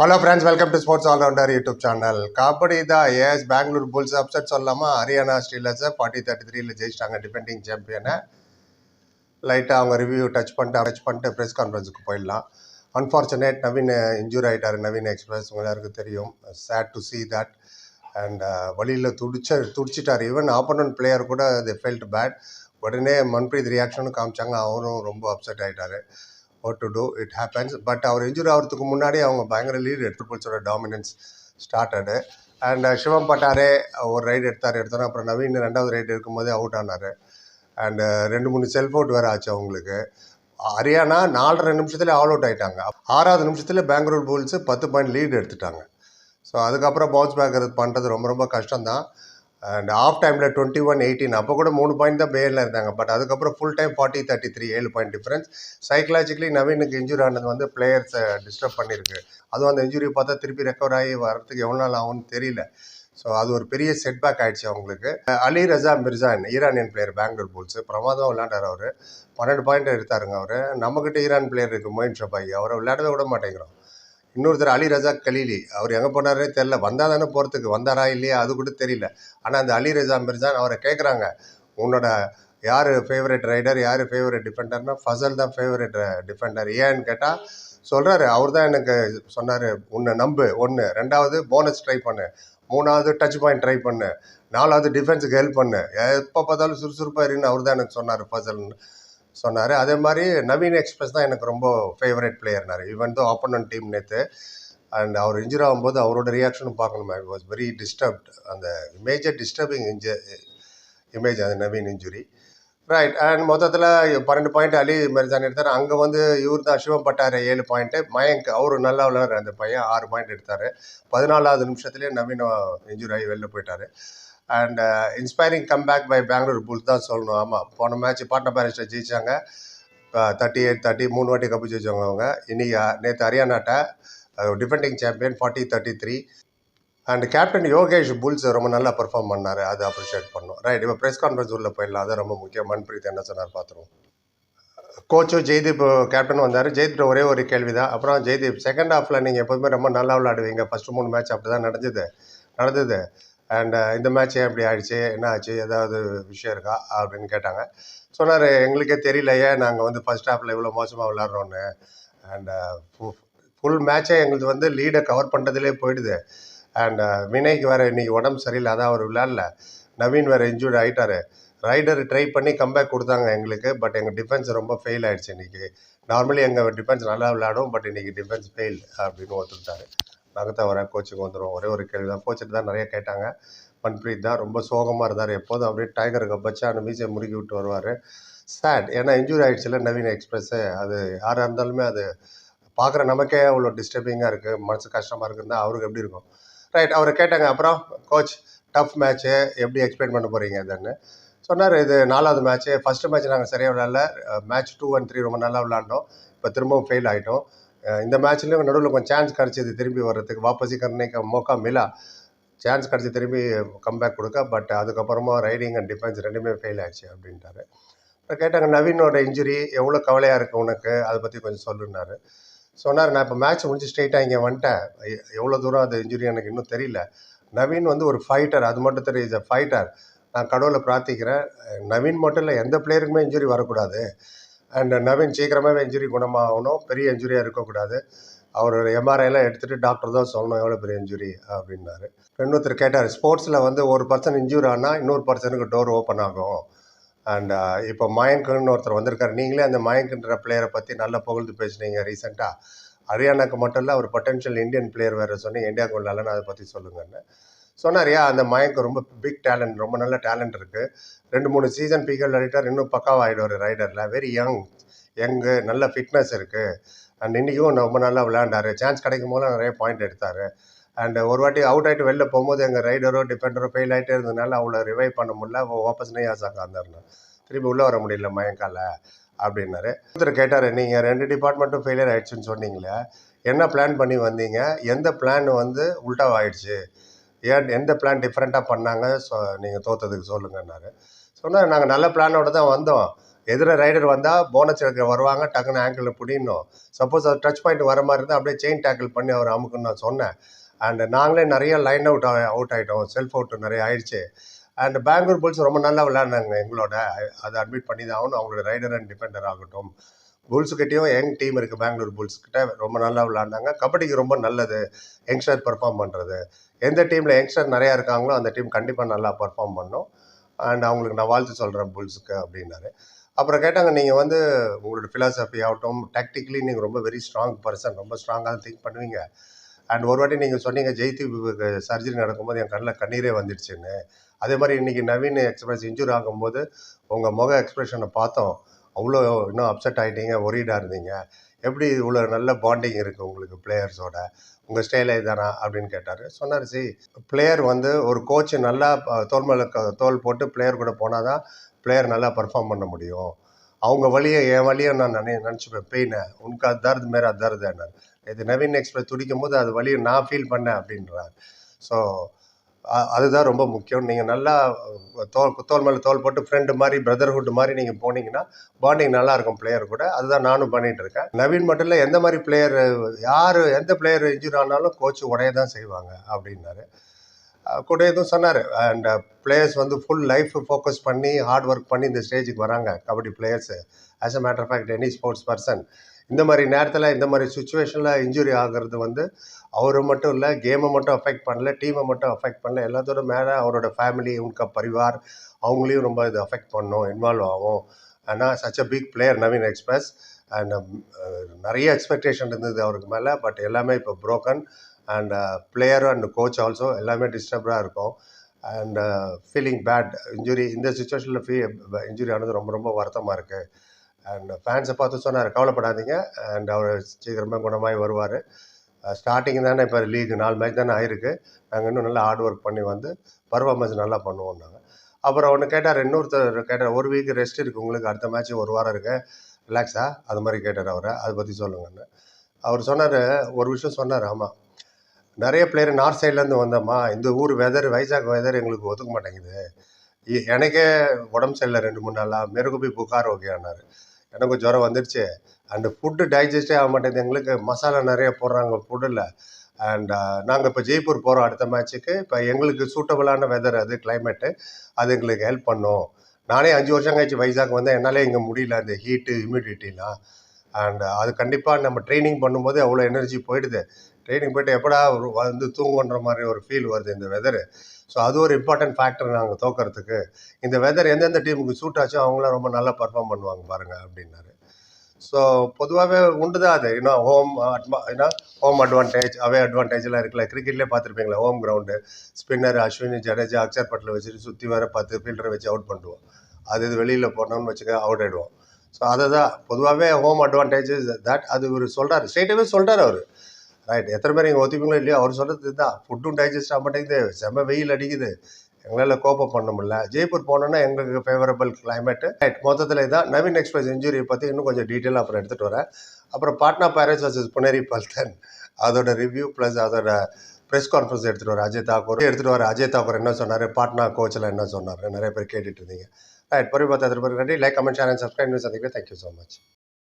Hello friends welcome to sports all-rounder YouTube channel kabaddi தான் ஏஎஸ் Bangalore bulls upset சொல்லாமல் Haryana ஸ்டீலர்ஸை forty thirty த்ரீல ஜெயிச்சிட்டாங்க டிஃபெண்டிங் சாம்பியனை லைட்டாக அவங்க ரிவ்யூ டச் பண்ணிட்டு டச் பண்ணிட்டு ப்ரெஸ் கான்ஃபரன்ஸுக்கு போயிடலாம். அன்ஃபார்ச்சுனேட் நவீன் இன்ஜூர் ஆகிட்டார் நவீன் எக்ஸ்பிரஸ் உங்கள் எல்லாருக்கும் தெரியும். Sad to see that and வழியில் துடிச்ச துடிச்சிட்டார். ஈவன் ஆப்போனன்ட் பிளேயர் கூட தி ஃபெல்ட் பேட் உடனே மன்பிரீத் ரியாக்ஷனும் காமிச்சாங்க. அவரும் ரொம்ப அப்செட் ஆகிட்டார் what to do it happens but our injury ஆகிறதுக்கு முன்னாடி அவங்க பயங்கர லீட் எடுத்து புல்ஸோட டாமினன்ஸ் ஸ்டார்டடு அண்ட் சிவம் பட்டாரே ஒரு ரைடு எடுத்தார் எடுத்தார் அப்புறம் நவீன் ரெண்டாவது ரைடு இருக்கும்போதே அவுட் ஆனார். அண்டு uh, ரெண்டு மூணு செல்ஃப் அவுட் வேறு ஆச்சு அவங்களுக்கு. ஹரியானா நாலரை நிமிஷத்துல ஆல் அவுட் ஆயிட்டாங்க. ஆறாவது நிமிஷத்துல பெங்களூர் புல்ஸ் பத்து பாயிண்ட் லீட் எடுத்துட்டாங்க. ஸோ அதுக்கப்புறம் பவுன்ஸ் பேக் பண்ணுறது ரொம்ப ரொம்ப கஷ்டம்தான். And half time twenty one eighteen அப்போ கூட மூணு பாயிண்ட் தான் பேரில் இருந்தாங்க. பட் அதுக்கப்புறம் full time forty thirty three ஏழு பாயிண்ட் டிஃப்ரென்ஸ் சைக்கலாஜிக்கலி நவீனுக்கு இன்ஜுரி ஆனது வந்து பிளேயர்ஸை டிஸ்டர்ப் பண்ணியிருக்கு அதுவும் அந்த இன்ஜுரி பார்த்தா திருப்பி ரெக்கவர் ஆகி வரதுக்கு எவ்வளோ நாள் ஆகும்னு தெரியல. ஸோ அது ஒரு பெரிய செட்பேக் ஆயிடுச்சு அவங்களுக்கு. Ali Reza Mirzaian Iranian player Bengaluru Bulls பிரமாதம் விளையாண்டார் அவர். பன்னெண்டு பாயிண்ட் எடுத்தாருங்க அவர். நம்மக்கிட்ட ஈரான் பிளேயர் இருக்குது மொயின் ஷபாயி அவரை விளையாடவே விட மாட்டேங்கிறோம். இன்னொருத்தர் அலி ரஜா கலீலி அவர் எங்கே போனாரே தெரில வந்தால் தானே போகிறதுக்கு வந்தாரா இல்லையா? அது கூட தெரியல. ஆனால் அந்த அலி ரஜா மிர்ஜான் அவரை கேட்குறாங்க உன்னோட யார் ஃபேவரட் ரைடர் யார் ஃபேவரட் டிஃபெண்டர்னா ஃபசல் தான் ஃபேவரட் டிஃபெண்டர் ஏன்னு கேட்டால் சொல்கிறாரு அவர் தான் எனக்கு சொன்னார் உன்னை நம்பு ஒன்று ரெண்டாவது போனஸ் ட்ரை பண்ணு. மூணாவது டச் பாயிண்ட் ட்ரை பண்ணு. நாலாவது டிஃபென்ஸுக்கு ஹெல்ப் பண்ணு. எப்போ பார்த்தாலும் சுறுசுறுப்பாக இருன்னு அவர் தான் எனக்கு சொன்னார் ஃபசல்னு சொன்னார். அதே மாதிரி நவீன் எக்ஸ்பிரஸ் தான் எனக்கு ரொம்ப ஃபேவரட் பிளேயர்னாரு ஈவன் தோ ஆப்போனன்ட் டீம் நேற்று அண்ட் அவர் இன்ஜுரி ஆகும்போது அவரோட ரியாக்ஷனும் பார்க்கணும்? ஐ வாஸ் வெரி டிஸ்டர்ப்ட் அந்த மேஜர் டிஸ்டர்பிங் இன்ஜ இமேஜ் அந்த நவீன் இன்ஜுரி ரைட் அண்ட் மொத்தத்தில் பன்னெண்டு பாயிண்ட் அலி மெர்ஜான் எடுத்தார். அங்கே வந்து இவர் தான் சிவம் பட்டார் ஏழு பாயிண்ட்டு மயங்க் அவர் நல்லா விளையாடுற அந்த பையன். ஆறு பாயிண்ட் எடுத்தார். பதினாலாவது நிமிஷத்துலேயே நவீன இன்ஜுரி ஆகி வெளில போயிட்டார். And inspiring comeback by Bengaluru Bulls தான் சொல்லணும். ஆமாம் போன மேட்ச் பாட்னா பேரிஸ்டர் ஜெயிச்சாங்க. தேர்ட்டி எயிட் தேர்ட்டி மூணு வாட்டி கப்பு ஜெயிச்சவங்க அவங்க. இன்னைக்கு நேற்று ஹரியானாட்ட defending champion forty thirty three and captain Yogesh Bulls ரொம்ப நல்லா பெர்ஃபார்ம் பண்ணார். அதை அப்ரிஷியேட் பண்ணோம். ரைட் இப்போ ப்ரெஸ் கான்ஃபரன்ஸ் உள்ள போயிடலாம். அது ரொம்ப முக்கியம். மன்பிரீத் என்ன சொன்னார் பார்த்துருவோம் கோச்சும் ஜெய்தீப் கேப்டன் வந்தார். ஜெய்தீப் ஒரே ஒரு கேள்வி தான் அப்புறம் ஜெய்தீப் செகண்ட் ஹாஃபில் நீங்கள் எப்போதுமே ரொம்ப நல்லா விளையாடுவீங்க. ஃபஸ்ட்டு மூணு மேட்ச் அப்படி தான் நடந்தது. நடந்தது. அண்ட் uh, இந்த மேட்ச் ஏன் இப்படி ஆயிடுச்சு? என்ன ஆச்சு? ஏதாவது விஷயம் இருக்கா? அப்படின்னு கேட்டாங்க. சொன்னார் எங்களுக்கே தெரியலையே நாங்கள் வந்து ஃபஸ்ட் ஹாஃபில் இவ்வளோ மோசமாக விளாட்றோன்னு அண்ட் ஃபுல் மேட்சே எங்களுக்கு வந்து லீடை கவர் பண்ணுறதுலே போயிடுது. அண்ட் uh, வினய்க்கு வேறு இன்றைக்கி உடம்பு சரியில்லை அதான் அவர் விளாட்ல நவீன் வேறு இன்ஜூர்ட் ஆகிட்டார் ரைடர் ட்ரை பண்ணி கம்பேக் கொடுத்தாங்க எங்களுக்கு பட் எங்கள் டிஃபென்ஸ் ரொம்ப ஃபெயில் ஆயிடுச்சு இன்றைக்கி நார்மலி எங்கள் டிஃபென்ஸ் நல்லா விளையாடும் பட் இன்றைக்கி டிஃபென்ஸ் ஃபெயில் அப்படின்னு ஒத்துக்கிட்டாரு. நாங்கள் தான் வரேன் கோச்சுக்கு வந்துடும் ஒரே ஒரு கேள்வி தான் கோச்சுட்டு தான் நிறைய கேட்டாங்க. மன்பிரீத் தான் ரொம்ப சோகமாக இருந்தார். எப்போதும் அப்படியே டைகருக்கு வச்சு அந்த மீசையை முறுக்கி விட்டு வருவார். சேட் ஏன்னா இன்ஜூரி ஆகிடுச்சுல நவீன எக்ஸ்பிரஸ்ஸு அது யாராக இருந்தாலுமே அது பார்க்குற நமக்கே அவ்வளோ டிஸ்டர்பிங்காக இருக்குது மனசு கஷ்டமாக இருக்குன்னா அவருக்கு எப்படி இருக்கும்? ரைட் அவரை கேட்டாங்க. அப்புறம் கோச் டஃப் மேட்ச்சு எப்படி எக்ஸ்பிளைன் பண்ண போகிறீங்க இதுன்னு? சொன்னார். இது நாலாவது மேட்ச்சு ஃபஸ்ட்டு மேட்ச் நாங்கள் சரியாக விளாட்ல மேட்ச் டூ அண்ட் த்ரீ ரொம்ப நல்லா விளாண்டோம் இப்போ திரும்பவும் ஃபெயில் ஆகிட்டோம் இந்த மேட்ச்லேயும் நடுவில் கொஞ்சம் சான்ஸ் கிடச்சிது திரும்பி வர்றதுக்கு. வாபஸி கர்னேக்க மோக்கா மிலா சான்ஸ் கிடச்சி திரும்பி கம்பேக் கொடுக்க பட் அதுக்கப்புறமா ரைடிங் அண்ட் டிஃபென்ஸ் ரெண்டுமே ஃபெயில் ஆயிடுச்சு அப்படின்ட்டாரு. அப்புறம் கேட்டாங்க நவீனோட இன்ஜுரி எவ்வளோ கவலையாக இருக்குது உனக்கு? அதை பற்றி கொஞ்சம் சொல்லுனாரு சொன்னார் நான் இப்போ மேட்ச் முடிஞ்சு ஸ்ட்ரெயிட்டாக இங்கே வந்துட்டேன். எவ்வளோ தூரம் அது இன்ஜுரி எனக்கு இன்னும் தெரியல. நவீன் வந்து ஒரு ஃபைட்டர் அது மட்டும் தெரியும் இஸ் ஃபைட்டர் நான் கடவுளை பிரார்த்திக்கிறேன். நவீன் மட்டும் இல்லை எந்த பிளேயருக்குமே இன்ஜுரி வரக்கூடாது. அண்ட் நவீன் சீக்கிரமாகவே இன்ஜுரி குணமாகணும். பெரிய இன்ஜுரியாக இருக்கக்கூடாது. அவர் எம்ஆர்ஐலாம் எடுத்துகிட்டு டாக்டர் தான் சொல்லணும் எவ்வளோ பெரிய இன்ஜுரி அப்படின்னாரு. இன்னொருத்தர் கேட்டார் ஸ்போர்ட்ஸில் வந்து ஒரு பர்சன் இன்ஜூர் ஆனால் இன்னொரு பர்சனுக்கு டோர் ஓப்பன் ஆகும். அண்ட் uh, இப்போ மயங்குன்னு ஒருத்தர் வந்திருக்காரு. நீங்களே அந்த மயங்குன்ற பிளேயரை பற்றி நல்லா புகழ்ந்து பேசுனீங்க ரீசெண்டாக ஹரியானாக்கு மட்டும் இல்லை அவர் பொட்டன்ஷியல் இந்தியன் பிளேயர் வேறு சொன்னீங்க. இந்தியாவுக்கு உள்ளாலன்னு அதை பற்றி சொல்லுங்கன்னு. சொன்னாரியா அந்த மயங்க் ரொம்ப பிக் டேலண்ட் ரொம்ப நல்ல டேலண்ட் இருக்குது ரெண்டு மூணு சீசன் பீக்கல் ரைடர் இன்னும் பக்காவாக ஆகிடுவார் ரைடரில் வெரி யங் யங்கு நல்ல ஃபிட்னஸ் இருக்குது அண்ட் இன்றைக்கும் ரொம்ப நல்லா விளையாண்டாரு. சான்ஸ் கிடைக்கும் போது நிறைய பாயிண்ட் எடுத்தார். அண்ட் ஒரு வாட்டி அவுட் ஆகிட்டு வெளில போகும்போது எங்கள் ரைடரோ டிஃபெண்டரோ ஃபெயில் ஆகிட்டே இருந்ததுனால அவளை ரிவைவ் பண்ண முடியல. வாபஸ் நெய்யாசாக்கா இருந்தாருன்னு திரும்பி உள்ளே வர முடியல மயங்கால அப்படின்னாரு. ஒருத்தர் கேட்டார் நீங்கள் ரெண்டு டிபார்ட்மெண்ட்டும் ஃபெயிலியர் ஆகிடுச்சுன்னு சொன்னீங்களே என்ன பிளான் பண்ணி வந்தீங்க? எந்த பிளான் வந்து உல்டாவாயிடுச்சு? ஏன் எந்த பிளான் டிஃப்ரெண்ட்டாக பண்ணாங்க? ஸோ நீங்கள் தோத்ததுக்கு சொல்லுங்கன்னாரு. சொன்னார் நாங்கள் நல்ல பிளானோடு தான் வந்தோம். எதிர ரைடர் வந்தால் போனஸ் எடுக்க வருவாங்க டக்குன்னு ஆங்கிளில் பிடிக்கணும் சப்போஸ் அது டச் பாயிண்ட் வர மாதிரி இருந்தால் அப்படியே செயின் டேக்கிள் பண்ணி அவர் அமுக்குன்னு நான் சொன்னேன். அண்ட் நாங்களே நிறைய லைன் அவுட் அவுட் ஆகிட்டோம் செல்ஃப் அவுட் நிறைய ஆயிடுச்சு. அண்ட் பெங்களூர் புல்ஸ் ரொம்ப நல்லா விளையாடினாங்க எங்களோட. அதை அட்மிட் பண்ணி தான் ஆகணும். அவங்களோட ரைடர் அண்ட் டிஃபெண்டர் ஆகட்டும். புல்ஸுக்கிட்டேயும் யங் டீம் இருக்குது பெங்களூர் புல்ஸ் கிட்ட ரொம்ப நல்லா விளாண்டாங்க. கபடிக்கு ரொம்ப நல்லது யங்ஸ்டர் பெர்ஃபார்ம் பண்ணுறது எந்த டீமில் யங்ஸ்டர் நிறையா இருக்காங்களோ அந்த டீம் கண்டிப்பாக நல்லா பெர்ஃபார்ம் பண்ணும். அண்ட் அவங்களுக்கு நான் வாழ்த்து சொல்கிறேன் புல்ஸுக்கு அப்படின்னாரு. அப்புறம் கேட்டாங்க நீங்கள் வந்து உங்களோட ஃபிலாசபி ஆகட்டும் டாக்டிக்கலி நீங்கள் ரொம்ப வெரி ஸ்ட்ராங் பர்சன் ரொம்ப ஸ்ட்ராங்காக திங்க் பண்ணுவீங்க. அண்ட் ஒரு வாட்டி நீங்கள் சொன்னீங்க ஜெய்தீப்புக்கு சர்ஜரி நடக்கும்போது என் கண்ணில் கண்ணீரே வந்துடுச்சுன்னு அதே மாதிரி இன்றைக்கி நவீன் எக்ஸ்பிரஸ் இன்ஜூர் ஆகும்போது உங்கள் முக எக்ஸ்பிரஷனை பார்த்தோம். அவ்வளோ இன்னும் அப்செட் ஆகிட்டீங்க ஒரீடாக இருந்தீங்க. எப்படி இவ்வளோ நல்ல பாண்டிங் இருக்குது உங்களுக்கு பிளேயர்ஸோட உங்கள் ஸ்டைலே தானா அப்படின்னு கேட்டார். சொன்னார் சி பிளேயர் வந்து ஒரு கோச் நல்லா தோல் மேலே தோல் போட்டு பிளேயர் கூட போனால் தான் பிளேயர் நல்லா பர்ஃபார்ம் பண்ண முடியும். அவங்க வழியை என் வழியை நான் நினை நினச்சிப்பேன். பெயினை உனக்கு அது தருது மாரி அது தருது என்ன இது நவீன் எக்ஸ்பிரஸ் துடிக்கும் போது அது வழியை நான் ஃபீல் பண்ணேன் அப்படின்றார். ஸோ அதுதான் ரொம்ப முக்கியம். நீங்கள் நல்லா தோல் தோல் மேலே தோல் போட்டு ஃப்ரெண்டு மாதிரி பிரதர்ஹுட் மாதிரி நீங்கள் போனீங்கன்னா பாண்டிங் நல்லா இருக்கும் பிளேயர் கூட. அதுதான் நானும் பண்ணிகிட்டு இருக்கேன். நவீன் மட்டும் இல்லை எந்த மாதிரி பிளேயர் யார் எந்த பிளேயர் இன்ஜூரி ஆனாலும் கோச் உடைய தான் செய்வாங்க அப்படின்னாரு. கூட எதுவும் சொன்னார். அண்ட் பிளேயர்ஸ் வந்து ஃபுல் லைஃப் ஃபோக்கஸ் பண்ணி ஹார்ட் ஒர்க் பண்ணி இந்த ஸ்டேஜுக்கு வராங்க kabaddi players as a matter of fact any sports person இந்த மாதிரி நேரத்தில் இந்த மாதிரி சுச்சுவேஷனில் இன்ஜுரி ஆகிறது வந்து அவரை மட்டும் இல்லை கேமை மட்டும் அஃபெக்ட் பண்ணல டீமை மட்டும் அஃபெக்ட் பண்ணல எல்லாத்தோட மேலே அவரோட ஃபேமிலி உங்க பரிவார் அவங்களையும் ரொம்ப இது அஃபெக்ட் பண்ணும் இன்வால்வ் ஆகும். ஆனால் such a big player Naveen express and நிறைய எக்ஸ்பெக்டேஷன் இருந்தது அவருக்கு மேலே பட் எல்லாமே இப்போ broken and player and coach also எல்லாமே டிஸ்டர்ப்டாக இருக்கும். அண்ட் ஃபீலிங் பேட் இன்ஜுரி இந்த சுச்சுவேஷனில் ஃபீ இன்ஜுரி ஆனது ரொம்ப ரொம்ப வருத்தமாக இருக்குது அண்ட் ஃபேன்ஸை பார்த்து சொன்னார் கவலைப்படாதீங்க. அண்ட் அவர் சீக்கிரமாக குணமாகி வருவார். ஸ்டார்டிங் தானே இப்போ லீக் நாலு மேட்ச் தானே ஆயிருக்கு. நாங்கள் இன்னும் நல்லா ஹார்ட் ஒர்க் பண்ணி வந்து பர்ஃபார்மன்ஸ் நல்லா பண்ணுவோம் நாங்கள் அப்புறம் ஒன்று கேட்டார் இன்னொருத்தர் கேட்டார் ஒரு வீக் ரெஸ்ட் இருக்குது உங்களுக்கு அடுத்த மேட்ச் ஒரு வாரம் இருக்கு. ரிலாக்ஸா அது மாதிரி கேட்டார் அவரை. அதை பற்றி சொல்லுங்கன்னு. அவர் சொன்னார் ஒரு விஷயம் சொன்னார் ஆமாம் நிறைய பிளேயர் நார்த் சைட்லேருந்து வந்தோம்மா இந்த ஊர் வெதர் வைசாக் வெதர் எங்களுக்கு ஒத்துக்க மாட்டேங்குது. எனக்கே உடம்பு சரியில்லை ரெண்டு மூணு நாளாக மெருகு போய் புகார் ஓகேனாரு எனக்கும் ஜுரம் வந்துடுச்சு அண்டு ஃபுட்டு டைஜஸ்டே ஆக மாட்டேங்குது. எங்களுக்கு மசாலா நிறைய போடுறாங்க ஃபுட்டில் அண்ட் uh, நாங்கள் இப்போ ஜெய்ப்பூர் போகிறோம் அடுத்த மேட்ச்சுக்கு இப்போ எங்களுக்கு சூட்டபுளான வெதர் அது கிளைமேட்டு அது எங்களுக்கு ஹெல்ப் பண்ணும். நானே அஞ்சு வருஷம் கழிச்சு வைசாக் வந்தேன். என்னாலே இங்கே முடியல. அந்த ஹீட்டு ஹியூமிடிட்டிலாம் அண்ட் அது கண்டிப்பாக நம்ம ட்ரைனிங் பண்ணும்போது அவ்வளோ எனர்ஜி போயிடுது. ட்ரைனிங் போயிட்டு எப்படா ஒரு வந்து தூங்குன்ற மாதிரி ஒரு ஃபீல் வருது இந்த வெதரு ஸோ அது ஒரு இம்பார்ட்டன்ட் ஃபேக்டர் நாங்கள் தோக்கிறதுக்கு. இந்த வெதர் எந்தெந்த டீமுக்கு சூட் ஆச்சோ அவங்களாம் ரொம்ப நல்லா பர்ஃபார்ம் பண்ணுவாங்க பாருங்கள் அப்படின்னாரு. ஸோ பொதுவாகவே உண்டு தான் அது. இன்னும் ஹோம் அட்மா ஏன்னா ஹோம் அட்வான்டேஜ் அவே அட்வான்டேஜ்லாம் இருக்குல்ல. கிரிக்கெட்லேயே பார்த்துருப்பீங்களா? Home ground spinner Ashwin Jadeja Axar Patel வச்சுட்டு சுற்றி வர பத்து ஃபீல்டரை வச்சு அவுட் பண்ணுவோம். அது இது வெளியில் போனோம்னு வச்சுக்க அவுட் ஆகிடுவோம் ஸோ அதை தான் பொதுவாகவே ஹோம் அட்வான்டேஜஸ் தட் அது இவர் சொல்கிறார் ஸ்ட்ரெயிட்டாகவே சொல்கிறார் அவர். ரைட் எத்தனை பேர் இங்கே ஒத்துப்பீங்களோ இல்லையோ அவர் சொல்கிறது தான் ஃபுட்டும் டைஜஸ்ட் ஆக மாட்டேங்குது. செம்ம வெயில் அடிக்குது. எங்களால் கோப்பம் பண்ண முடியல. ஜெய்ப்பூர் போனோன்னா எங்களுக்கு ஃபேவரபிள் கிளைமேட்டு ரைட் மொத்தத்தில் இதான் நவீன் எக்ஸ்பிரஸ் இன்ஜுரியை பற்றி இன்னும் கொஞ்சம் டீட்டெயிலாக அப்புறம் எடுத்துகிட்டு வரேன். அப்புறம் பாட்னா பேரஸ் வர்சஸ் புனேரி பல்தன் அதோட ரிவ்யூ ப்ளஸ் அதோட ப்ரெஸ் கான்ஃபரன்ஸ் எடுத்துகிட்டு வர அஜய் தாக்கூர். எடுத்துகிட்டு வர அஜய் தாக்கூர் என்ன சொன்னார்? பாட்னா கோச்சில் என்ன சொன்னார்? நிறைய பேர் கேட்டுட்டு இருந்தீங்க. ரைட் பொறுப்பு பார்த்து பிறகு நன்றி. Like comment share and subscribe சந்திக்கிறேன். Thank you so much